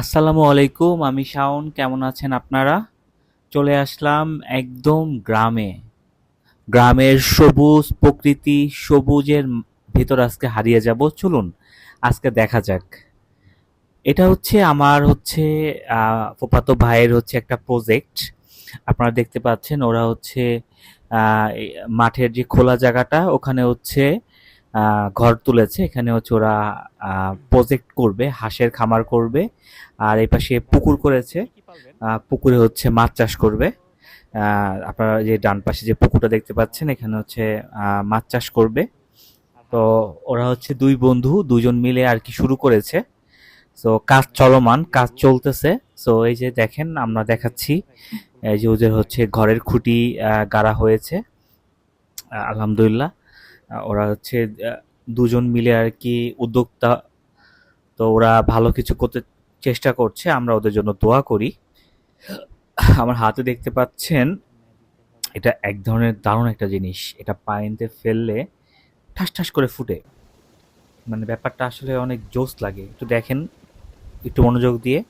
আসসালামু আলাইকুম, আমি শাওন, কেমন আছেন আপনারা? চলে আসলাম একদম গ্রামে। গ্রামের সবুজ প্রকৃতি, সবুজের ভেতর আজকে হারিয়ে যাব। চলুন, আজকে দেখা যাক। এটা হচ্ছে আমার হচ্ছে ফুফাতো ভাইয়ের হচ্ছে একটা প্রজেক্ট আপনারা দেখতে পাচ্ছেন, ওরা হচ্ছে মাঠের যে খোলা জায়গাটা, ওখানে হচ্ছে ঘর তুলেছে। এখানে হচ্ছে ওরা প্রজেক্ট করবে, হাঁসের খামার করবে, আর এই পাশে পুকুর করেছে। পুকুরে হচ্ছে মাছ চাষ করবে। আপনারা যে ডান পাশে যে পুকুরটা দেখতে পাচ্ছেন, এখানে হচ্ছে মাছ চাষ করবে। তো ওরা হচ্ছে দুই বন্ধু, দুজন মিলে আর কি শুরু করেছে। তো কাজ চলমান, কাজ চলতেছে। তো এই যে দেখেন, আমরা দেখাচ্ছি। এই যে ওদের হচ্ছে ঘরের খুঁটি গাড়া হয়েছে। আলহামদুলিল্লাহ। ওরা হচ্ছে দুজন মিলে আর কি উদ্যোক্তা। তো ওরা ভালো কিছু করতে চেষ্টা করছে, আমরা ওদের জন্য দোয়া করি। আমার হাতে দেখতে পাচ্ছেন, এটা এক ধরনের দারুণ একটা জিনিস। এটা পানিতে ফেললে ঠাস ঠাস করে ফুটে। মানে ব্যাপারটা আসলে অনেক জোস লাগে। একটু দেখেন, একটু মনোযোগ দিয়ে।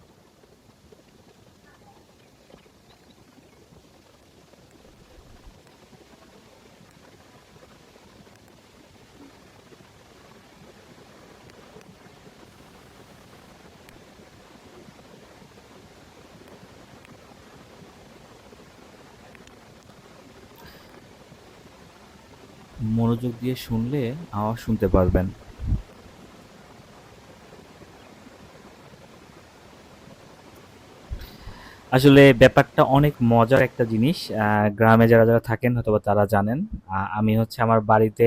মনোযোগ দিয়ে শুনলে আওয়াজ শুনতে পারবেন। আসলে ব্যাপারটা অনেক মজার একটা জিনিস গ্রামে যারা যারা থাকেন হয়তোবা তারা জানেন। আমি হচ্ছে আমার বাড়িতে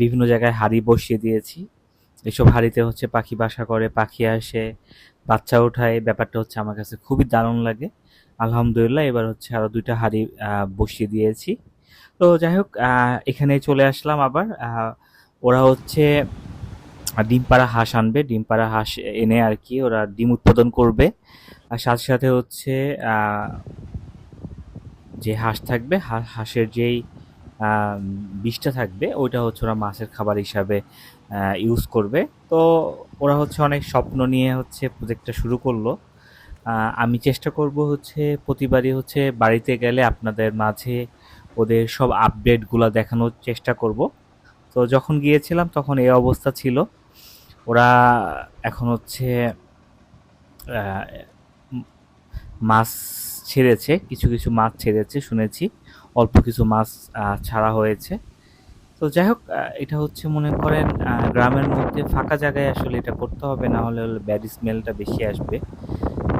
বিভিন্ন জায়গায় হাঁড়ি বসিয়ে দিয়েছি। এসব হাঁড়িতে হচ্ছে পাখি বাসা করে, পাখি আসে, বাচ্চা ওঠায় ব্যাপারটা হচ্ছে আমার কাছে খুবই দারুণ লাগে। আলহামদুলিল্লাহ, এবার হচ্ছে আরও দুইটা হাঁড়ি বসিয়ে দিয়েছি। তো যাই হোক এখানে চলে আসলাম আবার। ওরা হচ্ছে ডিম পাড়া হাঁস আনবে। ডিম পাড়া হাঁস এনে আর কি ওরা ডিম উৎপাদন করবে। আর সাথে সাথে হচ্ছে যে হাঁস থাকবে হাঁসের যেই বিষটা থাকবে, ওইটা হচ্ছে ওরা মাছের খাবার হিসাবে ইউজ করবে। তো ওরা হচ্ছে অনেক স্বপ্ন নিয়ে হচ্ছে প্রজেক্টটা শুরু করল। আমি চেষ্টা করব হচ্ছে প্রতিবারই হচ্ছে বাড়িতে গেলে আপনাদের মাঝে ওদের সব আপডেটগুলো দেখানোর চেষ্টা করব। তো যখন গিয়েছিলাম তখন এই অবস্থা ছিল। ওরা এখন হচ্ছে মাছ ছেড়েছে, কিছু কিছু মাছ ছেড়েছে শুনেছি। অল্প কিছু মাছ ছাড়া হয়েছে। তো যাই হোক এটা হচ্ছে মনে করেন গ্রামের মধ্যে ফাঁকা জায়গায় আসলে এটা করতে হবে, না হলে ব্যাড স্মেলটা বেশি আসবে।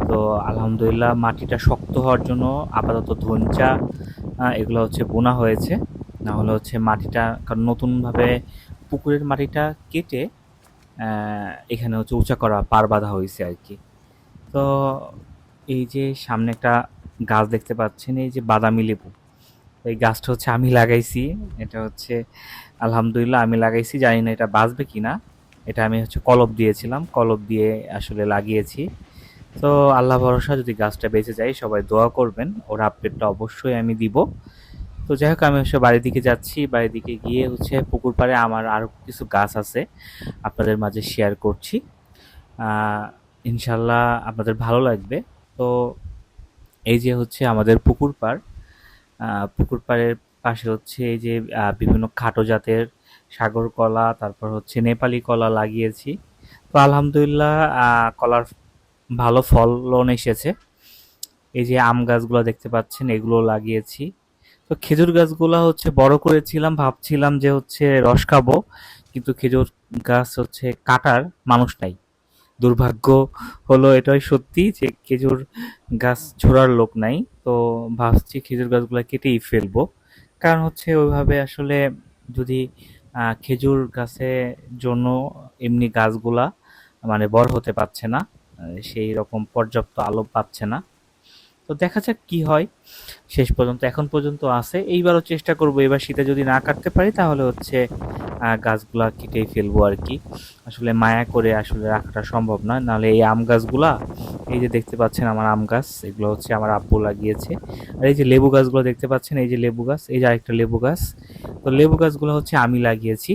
তো আলহামদুলিল্লাহ মাটিটা শক্ত হওয়ার জন্য আপাতত ধনচা এগুলো হচ্ছে বোনা হয়েছে। না হলে হচ্ছে মাটিটা, কারণ নতুনভাবে পুকুরের মাটিটা কেটে এখানে হচ্ছে উঁচা করা, পার বাঁধা হয়েছে আর কি। তো এই যে সামনে একটা গাছ দেখতে পাচ্ছেন, এই যে বাদামি লেবু। এই গাছটা হচ্ছে আমি লাগাইছি, এটা হচ্ছে আলহামদুলিল্লাহ আমি লাগাইছি, জানি না এটা বাঁচবে কিনা। এটা আমি হচ্ছে কলব দিয়েছিলাম, কলব দিয়ে আসলে লাগিয়েছি। তো আল্লাহ ভরসা, যদি গাছটা বেঁচে যায়, সবাই দোয়া করবেন। ওর আপডেটটা অবশ্যই আমি দিব। তো যাই হোক, আমি হচ্ছে বাড়ির দিকে যাচ্ছি। বাড়ির দিকে গিয়ে হচ্ছে পুকুর পাড়ে আমার আরও কিছু গাছ আছে আপনাদের মাঝে শেয়ার করছি। ইনশাল্লাহ আপনাদের ভালো লাগবে। তো এই যে হচ্ছে আমাদের পুকুর পাড় পুকুর পাড়ের পাশে হচ্ছে এই যে বিভিন্ন খাটো জাতের সাগর কলা, তারপর হচ্ছে নেপালি কলা লাগিয়েছি। তো আলহামদুলিল্লাহ কলার ভালো ফলন এসেছে। এই যে আম গাছগুলো দেখতে পাচ্ছেন, এগুলো লাগিয়েছি। তো খেজুর গাছগুলো হচ্ছে বড় করেছিলাম, ভাবছিলাম যে হচ্ছে রস খাব, কিন্তু খেজুর গাছ হচ্ছে কাটার মানুষ নাই। দুর্ভাগ্য হলো এটাই সত্যি যে খেজুর গাছ ছোড়ার লোক নাই, তো ভাবছি খেজুর গাছগুলো কেটেই ফেলব। কারণ হচ্ছে ওইভাবে আসলে যদি খেজুর গাছের জন্য এমনি গাছগুলা মানে বড় হতে পারছে না সেই রকম পর্যাপ্ত আলো পাচ্ছে না। তো দেখা যাক কি হয়। শেষ পর্যন্ত, এখন পর্যন্ত আছে। এইবারও চেষ্টা করব, এবার শীতে যদি না কাটতে পারি, তাহলে হচ্ছে গাছগুলা কেটেই ফেলব আর কি। আসলে মায়া করে আসলে রাখাটা সম্ভব নয়। নাহলে এই আম গাছগুলা, এই যে দেখতে পাচ্ছেন আমার আম গাছ, এগুলো হচ্ছে আমার আব্বু লাগিয়েছে। আর এই যে লেবু গাছগুলো দেখতে পাচ্ছেন, এই যে লেবু গাছ, এই যে আরেকটা লেবু গাছ। তো লেবু গাছগুলো হচ্ছে আমি লাগিয়েছি।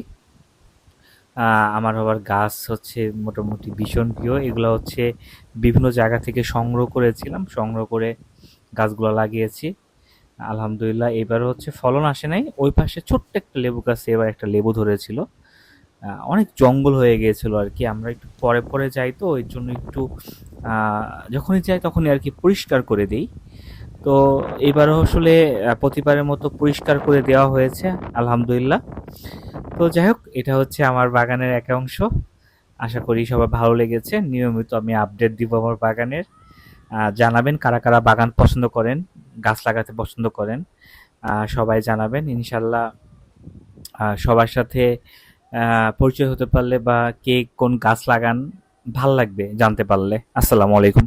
আমার আবার গাছ হচ্ছে মোটামুটি ভীষণ প্রিয়। এগুলো হচ্ছে বিভিন্ন জায়গা থেকে সংগ্রহ করেছিলাম, সংগ্রহ করে গাছগুলো লাগিয়েছি। আলহামদুলিল্লাহ এবার হচ্ছে ফলন আসে নাই। ওই পাশে ছোট্ট একটা লেবু গাছে এবার একটা লেবু ধরেছিল। অনেক জঙ্গল হয়ে গিয়েছিল আর কি। আমরা একটু পরে পরে যাই তো, ওই জন্য একটু যখনই যাই তখনই আর কি পরিষ্কার করে দিই। তো এবারও আসলে প্রতিবারের মতো পরিষ্কার করে দেওয়া হয়েছে, আলহামদুলিল্লাহ। তো যাই হোক, এটা হচ্ছে আমার বাগানের এক অংশ। আশা করি সবার ভালো লেগেছে। নিয়মিত আমি আপডেট দিব আমার বাগানের। জানাবেন কারা কারা বাগান পছন্দ করেন, গাছ লাগাতে পছন্দ করেন। সবাই জানাবেন ইনশাল্লাহ সবার সাথে পরিচয় হতে পারলে বা কে কোন গাছ লাগান, ভালো লাগবে জানতে পারলে। আসসালামু আলাইকুম।